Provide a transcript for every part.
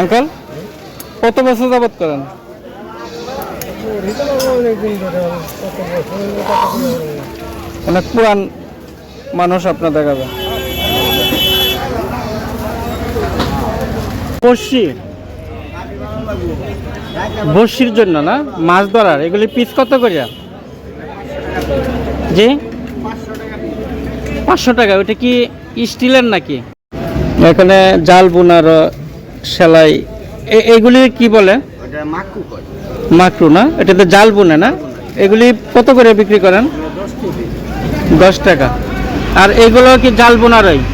Uncle কত বছর যাবত করেন? অনেক পুরান মানুষ আপনার দেখা যায় বর্ষি বর্ষির জন্য না? মাছ ধরার। এগুলি পিস কত করিয়া জি? পাঁচশো টাকা। ওইটা কি স্টিলের নাকি? এখানে জাল বোনার সেলাই এগুলি কি বলে? ওটা মাকু কয় মাকড়ু না? এটাতে জাল বুনে না? এগুলি কত করে বিক্রি করেন? দশ টাকা। আর এগুলো কি জাল বোনারই? না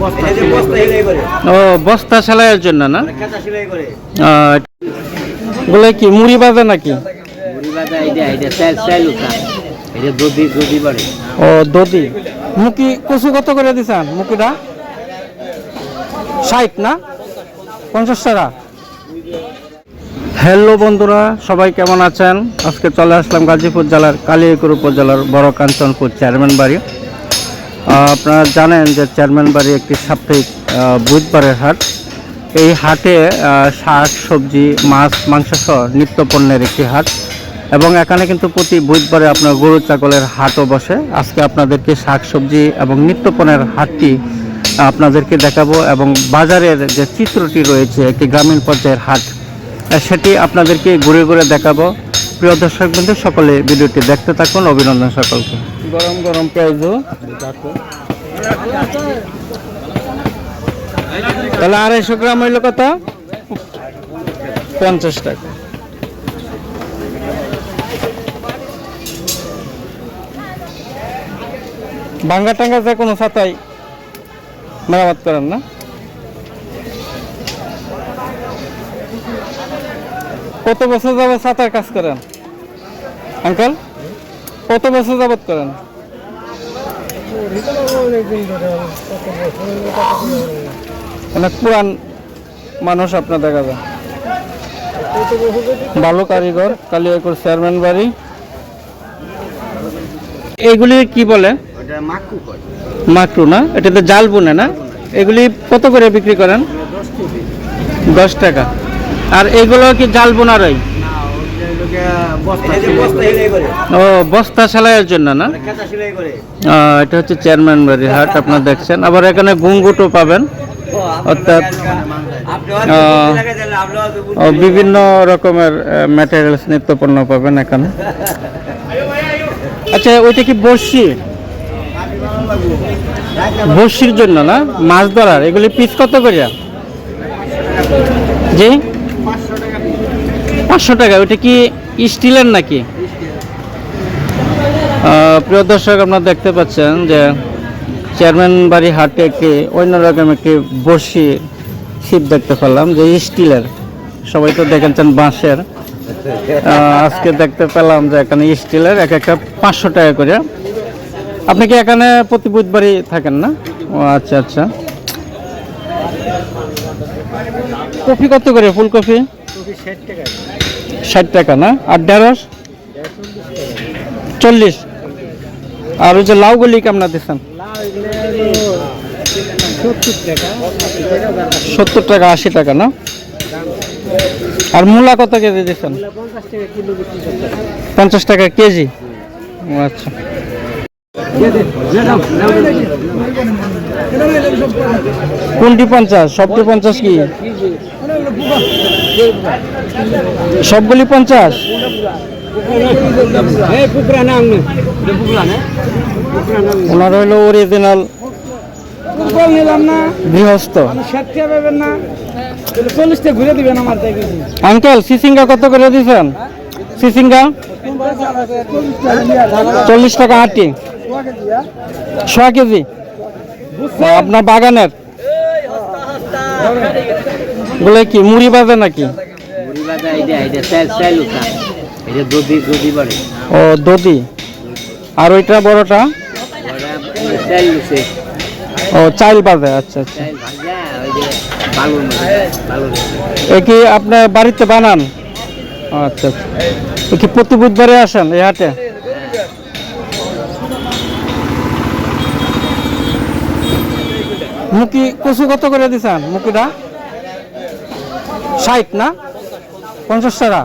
বস্তা বস্তা হিলাই করে। ও বস্তা সেলাইয়ের জন্য না? আহ, এগুলো কি মুড়ি বাজে নাকি? ও দদি মুখি কচু কত করে দিছেন? মুখিটা? ষাট না? পঞ্চাশ টাকা। হ্যালো বন্ধুরা, সবাই কেমন আছেন? আজকে চলে আসলাম গাজীপুর জেলার কালিয়াকুর উপজেলার বড় কাঞ্চনপুর চেয়ারম্যান বাড়ি। আপনারা জানেন যে চেয়ারম্যান বাড়ি একটি সাপ্তাহিক বুধবারের হাট। এই হাটে শাক, সবজি, মাছ, মাংস সহ নিত্য পণ্যের একটি হাট। এবং এখানে কিন্তু প্রতি বুধবারে আপনার গরু ছাগলের হাটও বসে। আজকে আপনাদেরকে শাক, সবজি এবং নিত্য পণ্যের হাটটি আপনাদেরকে দেখাবো এবং বাজারের যে চিত্রটি রয়েছে, একটি গ্রামীণ পর্যায়ের হাট সেটি আপনাদেরকে ঘুরে ঘুরে দেখাবো। প্রিয় দর্শক বন্ধু, সকলে ভিডিওটি দেখতে থাকুন। অভিনন্দন সকলকে। গরম গরম পেঁয়াজও তাহলে আড়াইশো গ্রাম হইল কত? পঞ্চাশ টাকা। ভাঙ্গা টাঙ্গা যে কোনো ছাতাই মেরামত করেন না? কত বছর যাবত ছাতার কাজ করেন? আঙ্কেল, কত বছর যাবত করেন? অনেক পুরান মানুষ আপনার দেখা যায়। ভালো কারিগর, কালিয়াকুর চেয়ারম্যান বাড়ি। এগুলি কি বলে? মাকু কয় মাকড়ু না? এটাতে জাল বুনে না? এগুলি কত করে বিক্রি করেন? দশ টাকা। আর এগুলো কি জাল করে ও, বস্তা সেলাইয়ের জন্য না? এটা হচ্ছে চেয়ারম্যান বাড়ি হাট, আপনারা দেখছেন। আবার এখানে গুঙ্গুটও পাবেন। অর্থাৎ বিভিন্ন রকমের ম্যাটেরিয়ালস নিত্যপণ্য পাবেন এখানে। আচ্ছা ওইটা কি বর্ষি বর্ষির জন্য না? মাছ ধরার। এগুলি পিস কত করিয়া জি? পাঁচশো টাকা। ওইটা কি স্টিলের নাকি? প্রিয় দর্শক, আপনারা দেখতে পাচ্ছেন যে চেয়ারম্যান বাড়ি হাটে একটি অন্যরকম একটি বর্ষি ছিপ দেখতে পেলাম যে স্টিলের। সবাই তো দেখেছেন বাঁশের। আজকে দেখতে পেলাম যে এখানে স্টিলের এক একটা পাঁচশো টাকা করে। আপনি কি এখানে প্রতি বুধবারই থাকেন না? ও আচ্ছা আচ্ছা। কফি কত করে ফুলকপি? ষাট টাকা। না? আর ঢেঁড়স? চল্লিশ। আর ওই যে লাউগুলি কেমন দিচ্ছেন? সত্তর টাকা আশি টাকা না? আর মূলা কত কেজি দিচ্ছেন? পঞ্চাশ টাকা কেজি? ও আচ্ছা। কোনটি পঞ্চাশ? সবটি পঞ্চাশ কি? সবগুলি পঞ্চাশ? ওনার হইল অরিজিনাল গৃহস্থ। আঙ্কেল সিসিঙ্গা কত করে দিচ্ছেন সিসিঙ্গা? চল্লিশ টাকা আটি ছ কেজি। আপনার বাগানের? বলে কি মুড়ি বাজে নাকি? ও দদি আর ওইটা বড়টা? ও চাইল বাজে আচ্ছা আচ্ছা। এ কি আপনার বাড়িতে বানান? আচ্ছা আচ্ছা। কি প্রতি বুধবারে আসেন এই হাটে? মুখি কচু কত করে দিছেন মুখিটা? ষাট না? পঞ্চাশ টাকা।